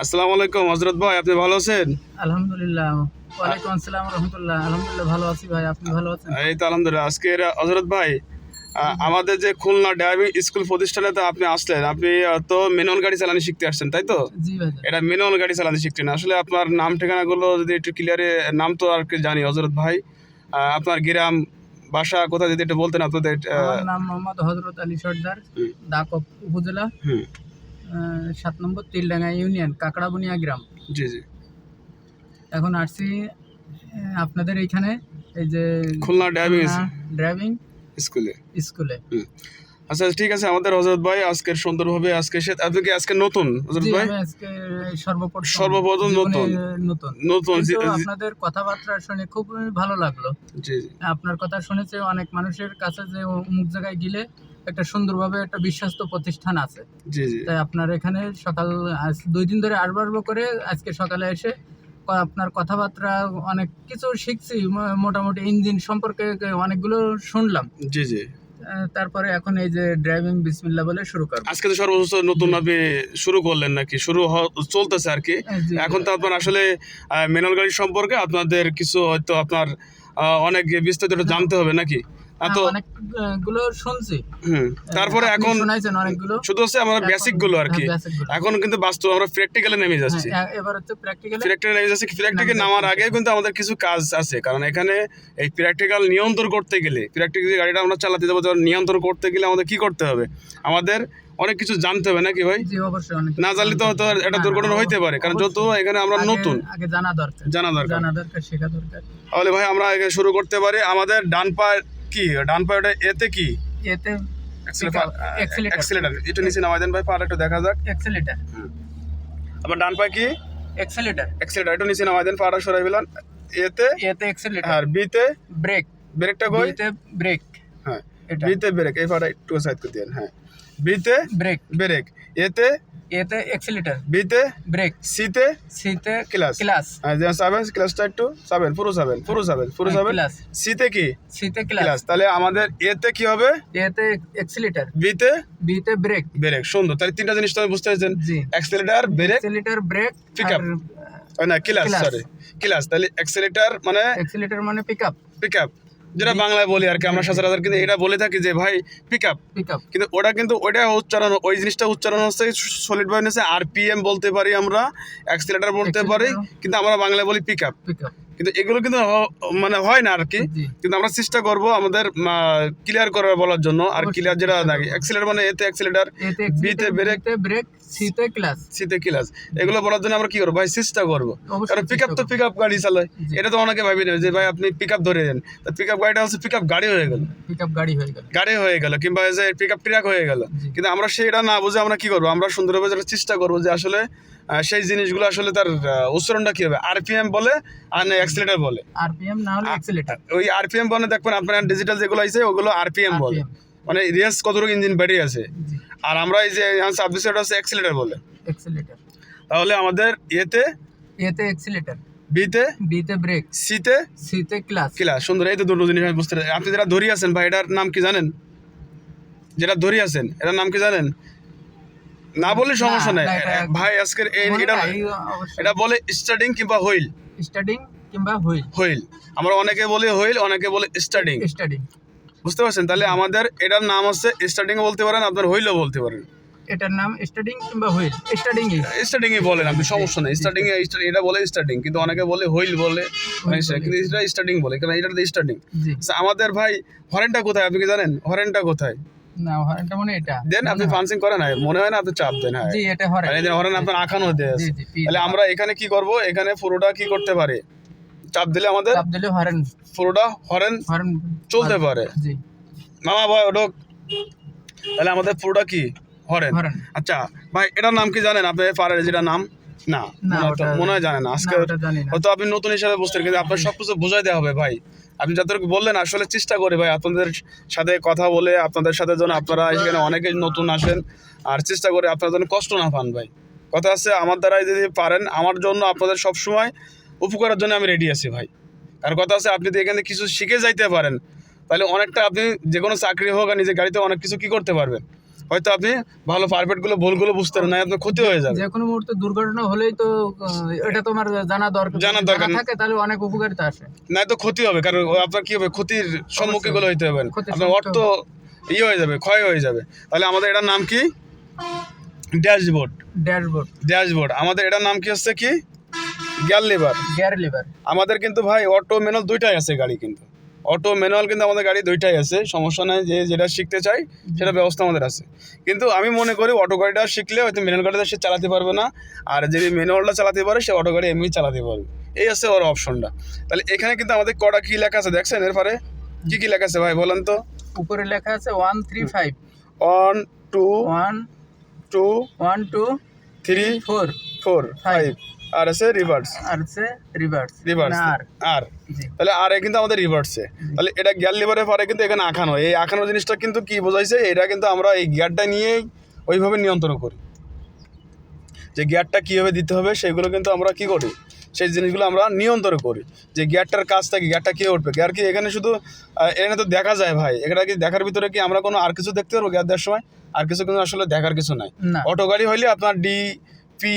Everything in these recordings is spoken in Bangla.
আসসালামু আলাইকুম হজরত ভাই আপনি ভালো আছেন? আলহামদুলিল্লাহ ওয়ালাইকুম আসসালাম রহমতুল্লাহ। আলহামদুলিল্লাহ ভালো আছি ভাই আপনি ভালো আছেন? এই তো আলহামদুলিল্লাহ আজকের হজরত ভাই আমাদের যে খুলনা ড্রাইভিং স্কুল প্রতিষ্ঠানে তো আপনি আসলেন আপনি তো ম্যানুয়াল গাড়ি চালানো শিখতে আসছেন তাই তো? এটা ম্যানুয়াল গাড়ি চালানো শিখছেন আসলে আপনার নাম ঠিকানাগুলো যদি একটু ক্লিয়ারে নাম তো আর কি জানি হজরত ভাই। আপনার গ্রাম বাসা কোথায় যদি একটু বলতেন আপনাদের নাম মোহাম্মদ হজরত আলী সর্দার। দাকপ উপজেলা। সাত নম্বর তিলডাঙ্গা ইউনিয়ন কাকড়াবুনিয়া গ্রাম। জি জি। এখন আসছি আপনাদের এইখানে এই যে খুলনা ড্রাইভিং ড্রাইভিং স্কুলে। স্কুলে। আচ্ছা ঠিক আছে আমাদের হজরত ভাই আজকের সুন্দরভাবে আজকে আপনি কি আজকে নতুন হজরত ভাই? আজকে সর্বপ্রথম সর্বপ্রথম নতুন। নতুন। নতুন আপনাদের কথাবার্তা শুনে খুব ভালো লাগল। জি জি। আপনার কথা শুনেছে অনেক মানুষের কাছে যে অমুক জায়গায় গেলে একটা সুন্দরভাবে একটা বিশ্বস্ত প্রতিষ্ঠান আছে। জি জি। তাই আপনার এখানে সকাল দুই দিন ধরে আসব আসব করে আজকে সকালে এসে আপনার কথাবার্তা অনেক কিছু শিখছি মোটামুটি ইঞ্জিন সম্পর্কে অনেকগুলো শুনলাম। জি জি। তারপরে এখন এই যে ড্রাইভিং বিসমিল্লা বলে শুরু করব। আজকে তো সর্বোচ্চ নতুন ভাবে শুরু করলেন নাকি? শুরু চলতেছে আর কি। এখন তো আপনার আসলে ম্যানুয়াল গাড়ি সম্পর্কে আপনাদের কিছু হয়তো আপনার অনেক বিস্তারিত জানতে হবে নাকি? তো হ্যাঁ, অনেকগুলো শুনছি। হুম তারপরে এখন শোনাইছেন অনেকগুলো। শুধু হচ্ছে আমরা বেসিকগুলো আর কি। হ্যাঁ। এখন কিন্তু বাস্তব আমরা প্র্যাকটিক্যালে নেমে যাচ্ছি। হ্যাঁ, এবার হচ্ছে প্র্যাকটিক্যালে প্র্যাকটিক্যাল নেমে যাচ্ছি প্র্যাকটিক্যাল নামার আগে কিন্তু আমাদের কিছু কাজ আছে কারণ এখানে এই প্র্যাকটিক্যাল নিয়ন্ত্রণ করতে গেলে প্র্যাকটিক্যাল গাড়িটা আমরা চালাতে যাব নিয়ন্ত্রণ করতে গেলে আমাদের কি করতে হবে? আমাদের অনেক কিছু জানতে হবে নাকি ভাই? না জানলে তো হয়তো একটা দুর্ঘটনা হইতে পারে কারণ যত এখানে আমরা নতুন। জানা দরকার। জানা দরকার। তাহলে ভাই আমরা শুরু করতে পারি আমাদের ডান পা কি? ডান পায়ে ওটা এতে কি? এতে. অ্যাক্সিলেটার এটা নিচে নামাই দেন ভাই পাটা একটু দেখা যাক। অ্যাক্সেলেটার আবার ডান পায়ে কি? অ্যাক্সেলেটার অ্যাক্সিলেটার একটু নিচে নামাই দেন পাটা সরাই ফেলান। এতে এতে অ্যাক্সেলেটার আর বিতে ব্রেক ব্রেকটা কই? বিতে ব্রেক হ্যাঁ। এটা। বিতে ব্রেক এই পাটা একটু সাইড করে দেন হ্যাঁ। বিতে ব্রেক ব্রেক এতে এতে অ্যাক্সেলেটার বিতে ব্রেক সিতে সিতে ক্লাস ক্লাস হ্যাঁ যেমন সাবেন ক্লাসটা একটু সাবেন পুরো সাবেন পুরো সাবেন পুরো সাবেন ক্লাস সিতে কি? সিতে ক্লাস তাহলে আমাদের এতে কি হবে? এতে অ্যাক্সেলেটার বিতে বিতে ব্রেক ব্রেক সুন্দর। তাহলে তিনটা জিনিস তো আমি বুঝতে পারছেন। জি। Accelerator brake accelerator brake up. না ক্লাস. সরি ক্লাস তাহলে অ্যাক্সেলেটার মানে অ্যাক্সেলেটার মানে পিকআপ পিকআপ যেটা বাংলায় বলি আর কি আমরা সচরাচর কিন্তু এটা বলে থাকি যে ভাই পিক আপ কিন্তু ওটা কিন্তু ওইটা উচ্চারণ ওই জিনিসটা উচ্চারণ হচ্ছে সলিড বাইন হচ্ছে আরপিএম বলতে পারি আমরা অ্যাক্সিলেটার বলতে পারি কিন্তু আমরা বাংলায় বলি পিকআপ পিকআপ কিন্তু এগুলো কিন্তু মানে হয় না আর কি কিন্তু আমরা চেষ্টা করব আমাদের ক্লিয়ার করার বলার জন্য। আর ক্লিয়ার যেটা থাকে। অ্যাক্সিলেটার মানে এতে অ্যাক্সিলেটার বিতে ব্রেক ব্রেক সিতে ক্লাস সিতে ক্লাস এগুলো বলার জন্য আমরা কি করব ভাই? চেষ্টা করব। কারণ পিকআপ তো পিক আপ গাড়ি চালায়। এটা তো অনেকে ভাবি না যে ভাই আপনি পিক আপ ধরে দেন। তা পিক আপ গাড়িটা হচ্ছে পিক আপ গাড়ি হয়ে গেল। পিকআপ গাড়ি হয়ে গেল। গাড়ি হয়ে গেল কিংবা যে পিক আপ ট্রাক হয়ে গেল। কিন্তু আমরা সেটা না বুঝে আমরা কি করব? আমরা সুন্দরভাবে যেটা চেষ্টা করব যে আসলে সেই জিনিসগুলো আসলে তার উচ্চারণটা কি হবে? আরপিএম বলে আর না অ্যাক্সিলেটার বলে? আরপিএম না হলে অ্যাক্সেলেটার ওই আরপিএম বলে দেখবেন আপনার ডিজিটাল যেগুলো আছে ওগুলো আরপিএম বলে। মানে রেস কতটুকু ইঞ্জিন ব্যাটারি আছে? আর আমরা এই যে ওটা হচ্ছে অ্যাক্সিলেটার বলে। অ্যাক্সেলেটার তাহলে আমাদের এতে? এতে অ্যাক্সেলেটার বিতে? বিতে ব্রেক সিতে? সিতে ক্লাস কিলা সুন্দর এই তো দুটো জিনিস আমি বুঝতে। আপনি যেটা ধরি আছেন ভাই এটার নাম কি জানেন? যেটা ধরি আছেন এটার নাম কি জানেন? না বলে সমস্যা নাই। ভাই আজকের এটা এটা বলে স্টার্টিং কিংবা হুইল। স্টার্টিং কিংবা হুইল। হুইল। আমরা অনেকে বলি হুইল অনেকে বলে স্টার্টিং স্টার্টিং বুঝতে পারছেন? তাহলে আমাদের এটার নাম হচ্ছে স্টার্টিং বলতে পারেন আপনার হুইলও বলতে পারেন। এটার নাম স্টার্টিং কিংবা হুইল? স্টার্টিং স্টার্টিং বলেন আপনি সমস্যা নেই। স্টার্টিং এটা বলে স্টার্টিং কিন্তু অনেকে বলে হুইল বলে। সময়, কিন্তু এটা স্টার্টিং বলে কারণ এটা স্টার্টিং আমাদের ভাই হরেনটা কোথায় আপনি কি জানেন? হরেনটা কোথায়? না হরেনটা মানে এটা? দেন আপনি ফান্সিং করেন না মনে হয় না আপনি চাপ দেন হ্যাঁ। জি এটা হরেন আর হরেন আপনার আঁকানো দেয় জি জি পি তাহলে আমরা এখানে কি করব? এখানে পুরোটা কি করতে পারে? চাপ দিলে আমাদের? চাপ দিলে হরেন। পুরোটা হরেন হরেন চলতে পারে। জি। মামা ভাই তাহলে আমাদের পুরোটা কি? হরেন। আচ্ছা ভাই এটার নাম কি জানেন? আপনি যেটা নাম? না না, মনে হয় জানেন না। আজকে জানি হয়তো আপনি নতুন হিসাবে বুঝতে কিন্তু আপনার সবকিছু বোঝাই দেওয়া হবে ভাই। আপনি যতটুকু বললেন আসলে চেষ্টা করি ভাই আপনাদের সাথে কথা বলে আপনাদের সাথে যেন আপনারা এখানে অনেকে নতুন আসেন আর চেষ্টা করে আপনারা যেন কষ্ট না পান ভাই। কথা আছে আমার দ্বারাই যদি পারেন আমার জন্য আপনাদের সব সময় উপকারের জন্য আমি রেডি আছি ভাই। আর কথা আছে আপনি যদি এখানে কিছু শিখে যাইতে পারেন তাহলে অনেকটা আপনি যে কোনো চাকরি হোক আর নিজের গাড়িতে অনেক কিছু কি করতে পারবেন। হয়তো আপনি ভালো পারফেক্টগুলো ভুলগুলো বুঝতে পারেন না আপনার ক্ষতি হয়ে যাবে। যে কোনো মুহূর্তে দুর্ঘটনা হলেই তো এটা তোমার জানা দরকার। জানা দরকার। থাকে তাহলে অনেক উপকারিতা আসে। না তো ক্ষতি হবে কারণ আপনার কি হবে ক্ষতির সম্মুখীনগুলো হইতে হবে আপনার অর্থ ইয়ে হয়ে যাবে ক্ষয় হয়ে যাবে। তাহলে আমাদের এটার নাম কি? ড্যাশবোর্ড। ড্যাশবোর্ড। ড্যাশবোর্ড। আমাদের এটার নাম কি হচ্ছে কি? Gear lever. Gear lever. আমাদের কিন্তু ভাই অটো ম্যানুয়াল দুইটাই আছে গাড়ি কিন্তু। অটো ম্যানুয়াল কিন্তু আমাদের গাড়ি দুইটাই আছে। সমস্যা নাই যে যেটা শিখতে চাই সেটা ব্যবস্থা আমাদের আছে। কিন্তু আমি মনে করি অটো গাড়িটা শিখলে হয়তো ম্যানুয়াল গাড়িটা সে চালাতে পারবে না আর যদি ম্যানুয়ালটা চালাতে পারে সে অটো গাড়ি এমনি চালাতে পারবে। এই আছে ওর অপশনটা তাহলে এখানে কিন্তু আমাদের কটা কী লেখা আছে দেখছেন এরপরে? কী কী লেখা আছে ভাই বলেন তো? উপরে লেখা আছে one three five one two one two one two three four four five আর আছে রিভার্স আর হচ্ছে রিভার্স রিভার্স আর আর তাহলে আর কিন্তু আমাদের রিভার্সে তাহলে এটা গিয়ার লিভারের পরে কিন্তু এখানে আঁকানো। এই আঁকানো জিনিসটা কিন্তু কি বোঝাইছে? এটা কিন্তু আমরা এই গিয়ারটা নিয়েই ওইভাবে নিয়ন্ত্রণ করি। যে গিয়ারটা কীভাবে দিতে হবে সেগুলো কিন্তু আমরা কি করি? সেই জিনিসগুলো আমরা নিয়ন্ত্রণ করি। যে গিয়ারটার কাজ কি গিয়ারটা কী উঠবে? গিয়ার কি এখানে শুধু এখানে তো দেখা যায় ভাই। এটা কি দেখার ভিতরে কি আমরা কোনো আর কিছু দেখতে পারব গিয়ার দেওয়ার সময়? আর কিছু কিন্তু আসলে দেখার কিছু নাই। অটো গাড়ি হইলে আপনার ডি পি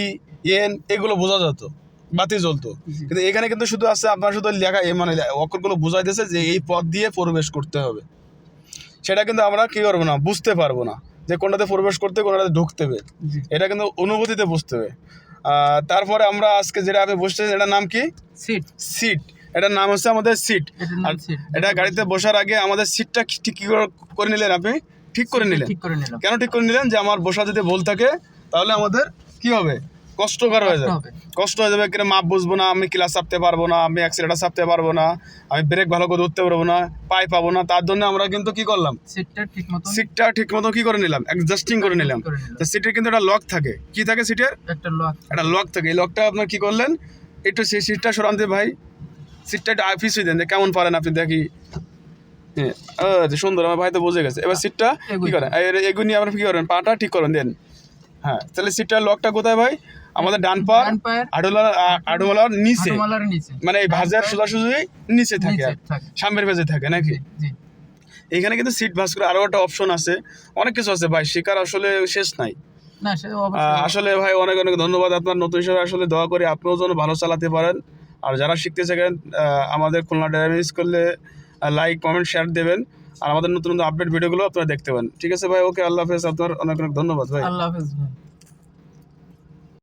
এন এগুলো বোঝা যেত বাতি জ্বলতো। কিন্তু এখানে কিন্তু শুধু আছে আপনার শুধু লেখা এ মানে অক্ষরগুলো বোঝাই দিয়েছে যে এই পথ দিয়ে প্রবেশ করতে হবে। সেটা কিন্তু আমরা কি করব না বুঝতে পারব না যে কোনটাতে প্রবেশ করতে কোনটাতে ঢুকতে হবে। এটা কিন্তু অনুভূতিতে বুঝতে হবে। তারপরে আমরা আজকে যেটা আপনি বসতেছেন এটার নাম কি? সিট। সিট। এটার নাম হচ্ছে আমাদের সিট। আর এটা গাড়িতে বসার আগে আমাদের সিটটা ঠিক কি করে- নিলেন আপনি? ঠিক করে নিলেন। কেন ঠিক করে নিলেন? যে আমার বসা যদি ভুল থাকে তাহলে আমাদের কি হবে? কষ্টকর হয়ে যাবে। কষ্ট হয়ে যাবে কিনা মাপ বুঝব না আমি ক্লাস চাপতে পারব না আমি অ্যাক্সিলেটার চাপতে পারব না আমি ব্রেক ভালো করে ধরতে পারব না পাই পাবো না তার জন্য আমরা কিন্তু কি করলাম? সিটটা ঠিক মতো কি করে নিলাম? অ্যাডজাস্টিং করে নিলাম। তো সিটের কিন্তু একটা লক থাকে। কি থাকে সিটের একটা লক একটা লক থাকে। এই লকটা আপনার কি করলেন? একটু সেই সিটটা সরান দিয়ে ভাই সিটটা একটু আফিস দেন। কেমন পারেন আপনি দেখি। হ্যাঁ সুন্দর আমার ভাই তো বুঝে গেছে। এবার সিটটা কি। করেন? এগুনি আপনার কি করেন? পাটা ঠিক করেন দেন। হ্যাঁ তাহলে সিটটার লকটা কোথায় ভাই? আমাদের ডান পা আডোলার আডোলার নিচে। মানে এই ভাজার সোজাসুজি নিচে থাকে নিচে থাকে। সামনের পেজে থাকে নাকি? এখানে কিন্তু সিট ভাস করে আরও একটা অপশন আছে। অনেক কিছু আছে ভাই শেখার আসলে শেষ নাই। আসলে ভাই অনেক অনেক ধন্যবাদ আপনার নতুন হিসাবে আসলে দোয়া করি আপনিও যেন ভালো চালাতে পারেন। আর যারা শিখতে চান আমাদের খুলনা ড্রাইভিং স্কুলে লাইক কমেন্ট শেয়ার দেবেন। আর আমাদের নতুন নতুন আপডেট ভিডিওগুলো আপনারা দেখতে পান ঠিক আছে ভাই ওকে আল্লাহ হাফেজ আপনার অনেক অনেক ধন্যবাদ ভাই। আল্লাহ হাফেজ ভাই।